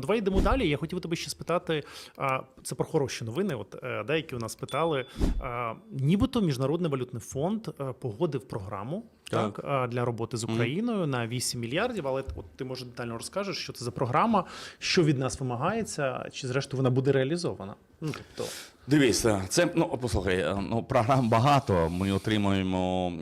Давай йдемо далі. Я хотів тебе ще спитати. Це про хороші новини. От е, деякі у нас питали. Нібито Міжнародний валютний фонд е, погодив програму Так. так, для роботи з Україною на 8 мільярдів. Але от ти може детально розкажеш, що це за програма, що від нас вимагається, чи зрештою вона буде реалізована? Ну тобто, Дивіться, це ну послухай, е, ну програм багато. Ми отримуємо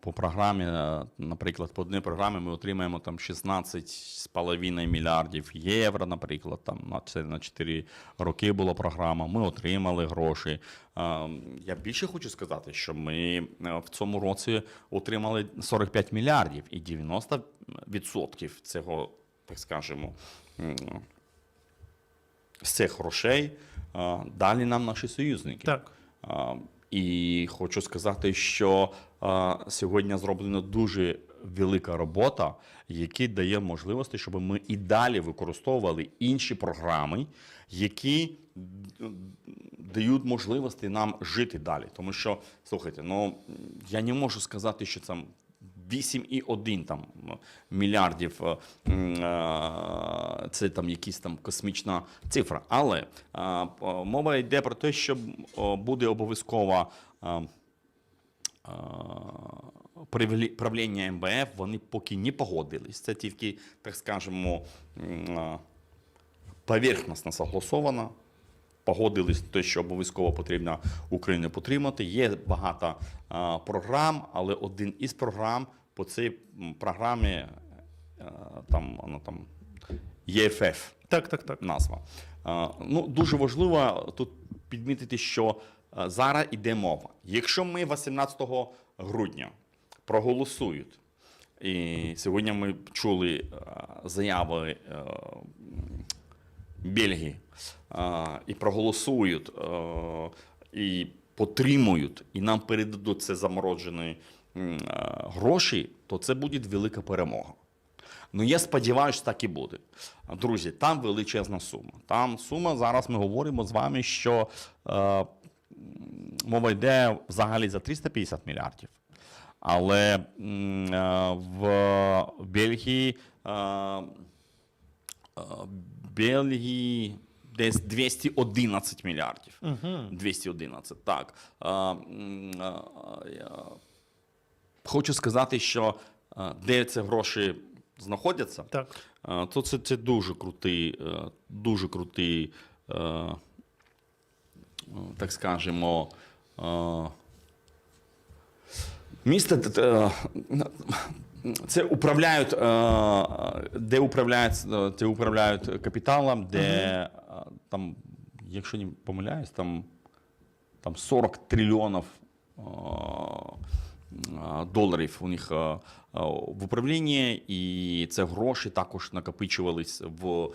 по програмі, е, наприклад, по одній програмі ми отримаємо там 16,5 мільярдів євро, наприклад, там на це на 4 роки була програма. Ми отримали гроші. Е, Я більше хочу сказати, що ми е, в цьому році отримали 45 мільярдів і 90% цього, так скажемо. з цих грошей далі нам наші союзники. так. І хочу сказати, що сьогодні зроблена дуже велика робота, яка дає можливості, щоб ми і далі використовували інші програми, які дають можливості нам жити далі. Тому що, слухайте, ну я не можу сказати, що там 8,1 там мільярдів е, е, це там якісь там космічна цифра. Але е, мова йде про те, що буде обов'язково правлі- правління МВФ, вони поки не погодились. Це тільки, так скажемо, поверхностно согласовано. Погодились те, що обов'язково потрібно Україну підтримати. Є багато а, програм, але один із програм по цій програмі е, там, воно там ЄФФ Так, так, так. назва. Е, Ну, дуже важливо тут підмітити, що е, зараз іде мова. Якщо ми 18 грудня проголосують, і сьогодні ми чули е, заяви Бельгії і проголосують е, і потримують, і нам передадуть це заморожені е, гроші, то це буде велика перемога. Ну, я сподіваюся, так і буде. Друзі, там величезна сума. Там сума, зараз ми говоримо з вами, що е, мова йде взагалі за 350 мільярдів. Але е, в, в Бельгії, е, е, Бельгії десь 211 мільярдів. 211, так. Е, е, Хочу сказати, що де ці гроші знаходяться, Так. то це, це дуже крутий, е, дуже крутий, е, е, так скажемо, місто. Це управляють, е, де управляють, е, це управляють капіталом, де е, там, якщо не помиляюсь, там, там 40 трильйонів доларів у них в управлінні, і це гроші також накопичувались в,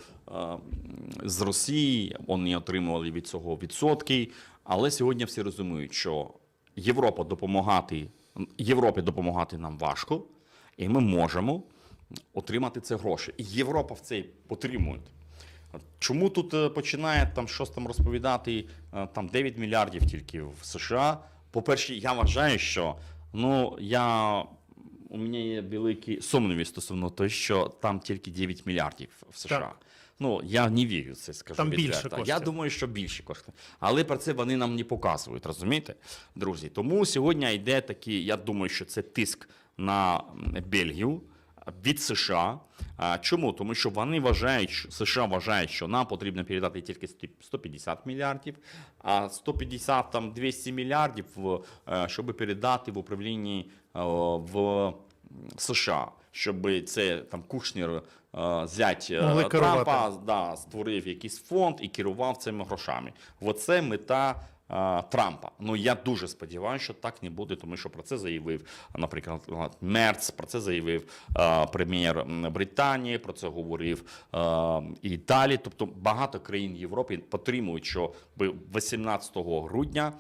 з Росії. Вони отримували від цього відсотки. Але сьогодні всі розуміють, що Європа допомагати, Європі допомагати нам важко, і ми можемо отримати це гроші. І Європа в це підтримує. Чому тут е, починає там щось там розповідати е, там 9 мільярдів тільки в США? По-перше, я вважаю, що ну я у мене є великі сумніви стосовно того, що там тільки 9 мільярдів в США. Так. Ну я не вірю в це, скажу Там відверто. більше коштів. Я думаю, що більше кошти. Але про це вони нам не показують, розумієте, друзі. Тому сьогодні йде такий, я думаю, що це тиск на Бельгію від США. Чому? Тому що вони вважають, США вважають, що нам потрібно передати тільки 150 мільярдів, а 150 там 200 мільярдів, е, щоб передати в управлінні е, в США, щоб це там Кушнер е, зять. Трампа да, створив якийсь фонд і керував цими грошами. Оце мета Трампа. Ну я дуже сподіваюся, що так не буде, тому що про це заявив, наприклад, Мерц, про це заявив е, прем'єр Британії, про це говорив е, і далі. Тобто багато країн Європи підтримують, що ви 18 грудня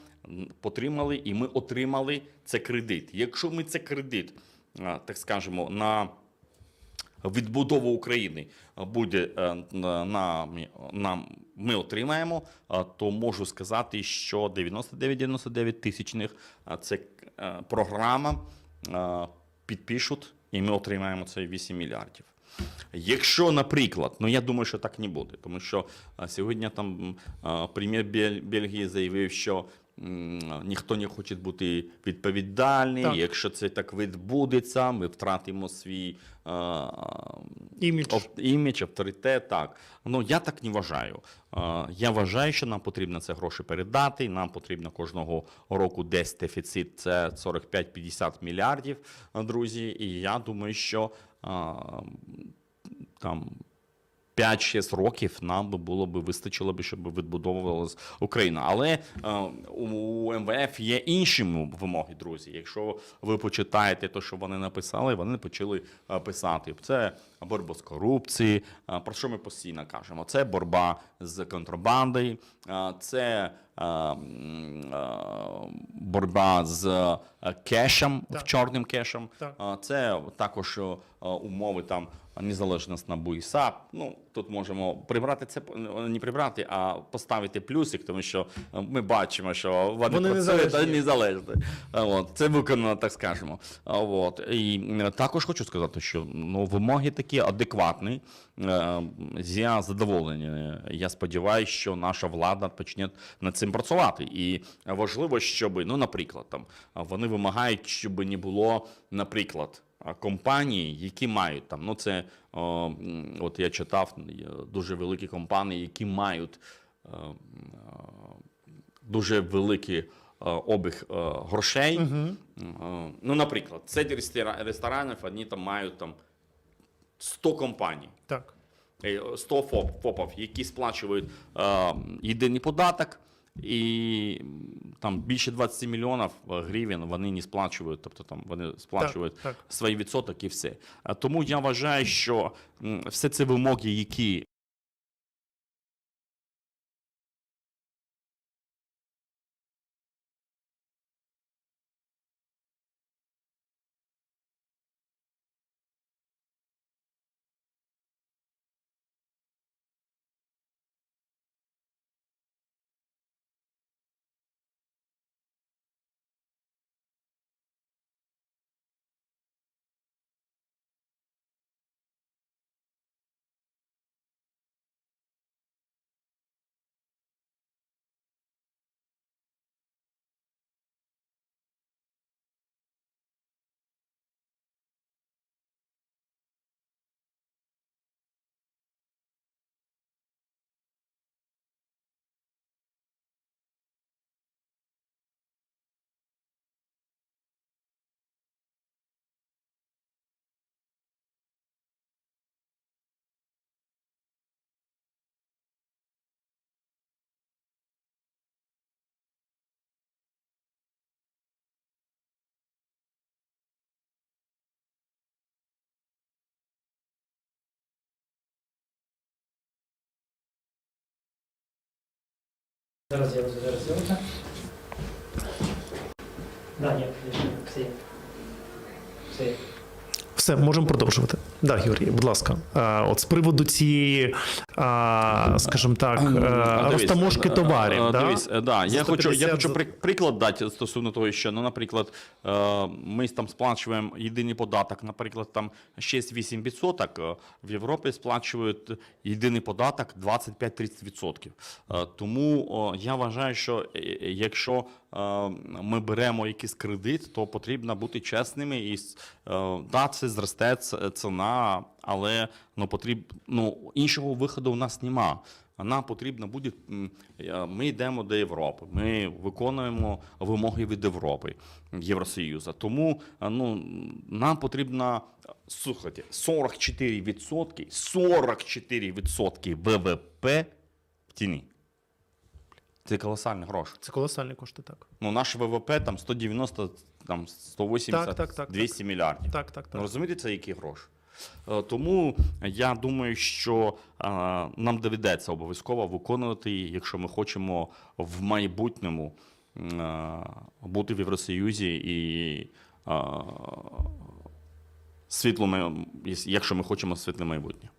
потримали, і ми отримали це кредит. Якщо ми це кредит, е, так скажемо, на відбудова України буде е, на, на, ми отримаємо, то можу сказати, що 99-99 тисячних це е, програма е, підпишуть, і ми отримаємо це 8 мільярдів. Якщо, наприклад, ну я думаю, що так не буде, тому що сьогодні там прем'єр Бельгії заявив, що ніхто не хоче бути відповідальний. Так. Якщо це так відбудеться, ми втратимо свій а, Імідж. ав- імідж, авторитет. Так. Ну я так не вважаю. А, Я вважаю, що нам потрібно це гроші передати. Нам потрібно кожного року десь дефіцит це 45-50 мільярдів, друзі. І я думаю, що а, там. 5-6 років нам би було б вистачило б, щоб відбудовувалась Україна. Але е, у, МВФ є інші вимоги, друзі. Якщо ви почитаєте те, що вони написали, вони почали е, писати. Це боротьба з корупцією. е, про що ми постійно кажемо? Це боротьба з контрабандою, це боротьба з кешем, Так. чорним кешем. Так. Це також умови там незалежність НАБУ і САП. Ну тут можемо прибрати це не прибрати, а поставити плюсик, тому що е, ми бачимо, що вони, Вони працюють незалежні. незалежні. От це виконано, так скажемо. От і е, також хочу сказати, що ну вимоги такі адекватні. Е, Я задоволений. Я сподіваюся, що наша влада почне над цим працювати. І важливо, щоб, ну, наприклад, там вони вимагають, щоб не було, наприклад, компанії, які мають там. Ну, це о, от я читав дуже великі компанії, які мають е, м, е, дуже великий е, обіг грошей. Е, Ну, наприклад, це рестора- ресторанів, вони там мають там 100 компаній. Так. Е, 100 ФОП, ФОПів, які сплачують єдиний податок, і там більше 20 мільйонів е, гривень вони не сплачують, тобто там вони сплачують Так, так. свої відсоток і все. Тому я вважаю, що все це вимоги, які Зараз я зараз зйомка. Да, ні, все. Все. Все, можемо продовжувати. Да, Георгій, будь ласка. А, от з приводу цієї, а, скажімо так, А, а, розтаможки е, товарів. е, да? Дивись, е, да, я хочу, я хочу приклад дати стосовно того, що, ну, наприклад, е, ми там сплачуємо єдиний податок, наприклад, там 6-8 відсоток, е, в Європі сплачують єдиний податок 25-30 відсотків. Е, Тому я вважаю, що е, е, якщо е, ми беремо якийсь кредит, то потрібно бути чесними і е, да, це зросте ціна, але ну, потрібно ну, іншого виходу у нас нема. Нам потрібно буде. Ми йдемо до Європи. Ми виконуємо вимоги від Європи, Євросоюзу. Тому ну, нам потрібно слухайте 44%, 44% ВВП в тіні. Це колосальні гроші. Це колосальні кошти, так. Ну, наш ВВП там 190, там 180, Так, так, так, 200 мільярдів. Так, так, Ну, так. розумієте, це які гроші? Е, Тому я думаю, що е, нам доведеться обов'язково виконувати, якщо ми хочемо в майбутньому е, бути в Євросоюзі і е, світло, якщо ми хочемо світле майбутнє.